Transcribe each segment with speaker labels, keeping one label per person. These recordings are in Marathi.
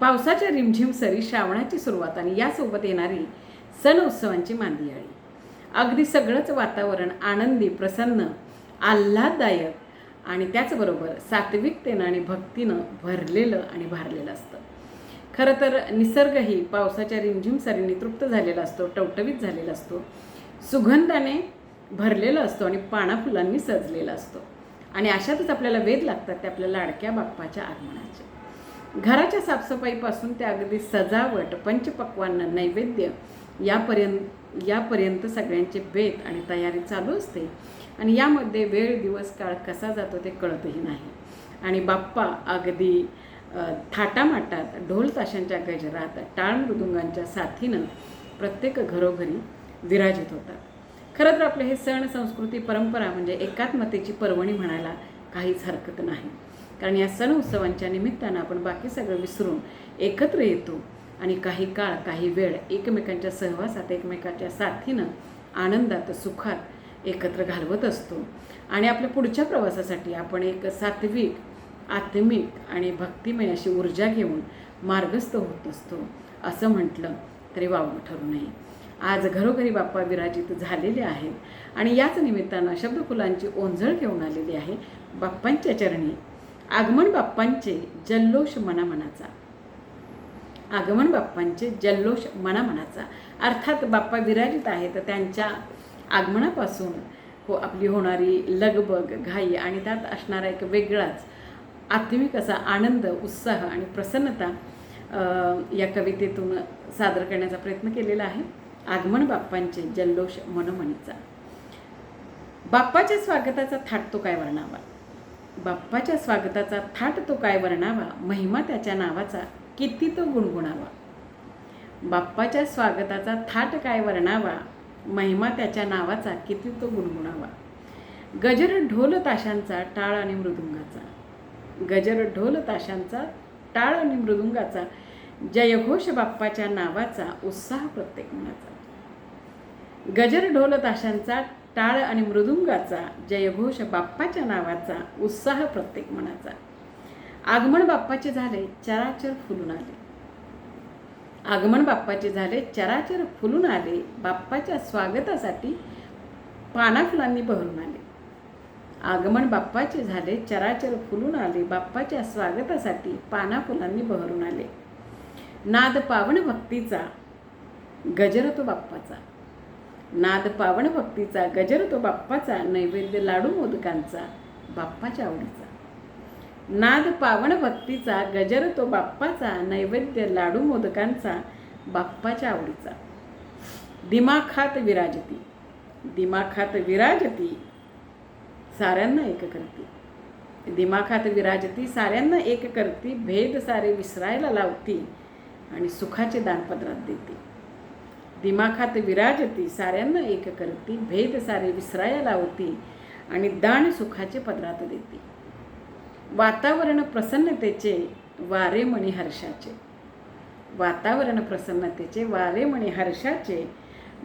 Speaker 1: पावसाच्या रिमझिम सरी श्रावणाची सुरुवात आणि यासोबत येणारी सण उत्सवांची मांदियाळी. अगदी सगळंच वातावरण आनंदी प्रसन्न आल्हाददायक आणि त्याचबरोबर सात्विकतेनं आणि भक्तीनं भरलेलं आणि भारलेलं असतं. खरं तर निसर्गही पावसाच्या रिमझिम सरींनी तृप्त झालेला असतो टवटवीत झालेला असतो. सुगंधाने भरलेला असतो आणि पानाफुलांनी सजलेला असतो. आणि अशातच आपल्याला वेध लागतात ते आपल्या लाडक्या बाप्पाच्या आगमनाचे. घराच्या साफसफाईपासून ते अगदी सजावट पंचपक्वान नैवेद्य यापर्यंत यापर्यंत सगळ्यांचे बेत आणि तयारी चालू असते. आणि यामध्ये वेळ दिवस काळ कसा जातो ते कळतही नाही. आणि बाप्पा अगदी थाटामाटात ढोल ताशांच्या गजरात टाळ मृदुंगांच्या साथीनं प्रत्येक घरोघरी विराजित होतात. खरं तर आपले हे सण संस्कृती परंपरा म्हणजे एकात्मतेची पर्वणी म्हणायला काहीच हरकत नाही. कारण या सण उत्सवांच्या निमित्तानं आपण बाकी सगळं विसरून एकत्र येतो. आणि काही काळ काही वेळ एकमेकांच्या सहवासात एकमेकांच्या साथीनं आनंदात सुखात एकत्र घालवत असतो. आणि आपल्या पुढच्या प्रवासासाठी आपण एक सात्विक आत्मिक आणि भक्तिमय अशी ऊर्जा घेऊन मार्गस्थ होत असतो. असं म्हटलं तरी वावगं ठरू नये. आज घरोघरी बाप्पा विराजित झालेले आहेत. आणि याच निमित्तानं शब्दफुलांची ओंजळ घेऊन आलेली आहे बाप्पांच्या चरणी आगमन बाप्पांचे जल्लोष मनामनाचा. आगमन बाप्पांचे जल्लोष मनामनाचा. अर्थात बाप्पा विराजित आहेत त्यांच्या आगमनापासून हो आपली होणारी लगबग घाई आणि त्यात असणारा एक वेगळाच आत्मिक असा आनंद उत्साह आणि प्रसन्नता या कवितेतून सादर करण्याचा प्रयत्न केलेला आहे. आगमन बाप्पांचे जल्लोष मनोमनीचा. बाप्पाच्या स्वागताचा थाट तो काय वर्णावा? बाप्पाच्या स्वागताचा थाट तो काय वर्णावा? महिमा त्याच्या नावाचा किती तो गुणगुणावा? बाप्पाच्या स्वागताचा थाट काय वर्णावा? महिमा त्याच्या नावाचा किती तो गुणगुणावा? गजर ढोल ताशांचा टाळ आणि मृदुंगाचा. गजर ढोल ताशांचा टाळ आणि मृदुंगाचा. जयघोष बाप्पाच्या नावाचा उत्साह प्रत्येक मनाचा. गजर ढोल ताशांचा टाळ आणि मृदुंगाचा जयघोष बाप्पाच्या नावाचा उत्साह प्रत्येक मनाचा. आगमन बाप्पाचे झाले चराचर फुलून आले. आगमन बाप्पाचे झाले चराचर फुलून आले बाप्पाच्या स्वागतासाठी पानाफुलांनी बहरून आले. आगमन बाप्पाचे झाले चराचर फुलून आले बाप्पाच्या स्वागतासाठी पानाफुलांनी बहरून आले. नाद पावन भक्तीचा गजर तो बाप्पाचा. नाद पावन भक्तीचा गजर तो बाप्पाचा नैवेद्य लाडू मोदकांचा बाप्पाच्या आवडीचा. नाद पावन भक्तीचा गजर तो बाप्पाचा नैवेद्य लाडू मोदकांचा बाप्पाच्या आवडीचा. दिमाखात विराजती. दिमाखात विराजती साऱ्यांना एक करती. दिमाखात विराजती साऱ्यांना एक करती भेद सारे विसरायला लावती आणि सुखाचे दानपत्रात देते. दिमाखात विराजती साऱ्यांना एक करती भेद सारे विसराया लावती आणि दान सुखाचे पदरात देते. वातावरण प्रसन्नतेचे वारे मणी हर्षाचे. वातावरण प्रसन्नतेचे वारे मणी हर्षाचे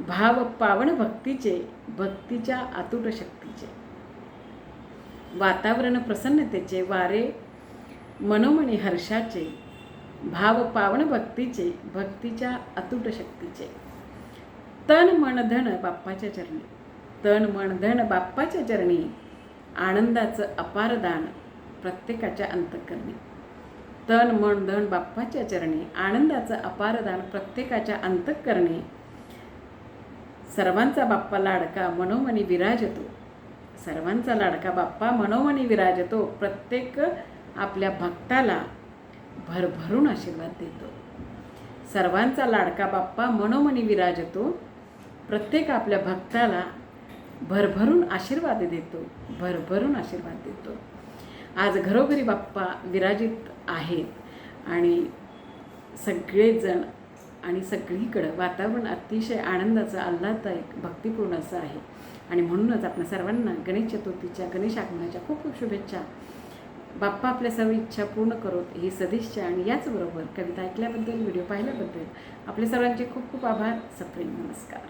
Speaker 1: भाव पावन भक्तीचे भक्तीच्या अतुट शक्तीचे. वातावरण प्रसन्नतेचे वारे मनोमणी हर्षाचे भाव पावन भक्तीचे भक्तीच्या अतुट शक्तीचे. तन मन धन बाप्पाच्या चरणी. तन मन धन बाप्पाच्या चरणी. आनंदाचं अपार दान प्रत्येकाच्या अंतकरणी. तन मन धन बाप्पाच्या चरणी. आनंदाचं अपार दान प्रत्येकाच्या अंतकरणी. सर्वांचा बाप्पा लाडका मनोमनी विराजतो. सर्वांचा लाडका बाप्पा मनोमनी विराजतो. प्रत्येक आपल्या भक्ताला भरभरून आशीर्वाद देतो. सर्वांचा लाडका बाप्पा मनोमनी विराजतो. प्रत्येक आपल्या भक्ताला भरभरून आशीर्वाद देतो भरभरून आशीर्वाद देतो. आज घरोघरी बाप्पा विराजित आहेत आणि सगळेजण आणि सगळीकडं वातावरण अतिशय आनंदाचं आल्हाददायक भक्तिपूर्ण असं आहे. आणि म्हणूनच आपल्या सर्वांना गणेश चतुर्थीच्या गणेश आगमनाच्या खूप खूप शुभेच्छा. बाप्पा आपल्या सर्व इच्छा पूर्ण करोत ही सदिच्छा आणि याचबरोबर कविता ऐकल्याबद्दल व्हिडिओ पाहिल्याबद्दल आपल्या सर्वांचे खूप खूप आभार सप्रेम नमस्कार.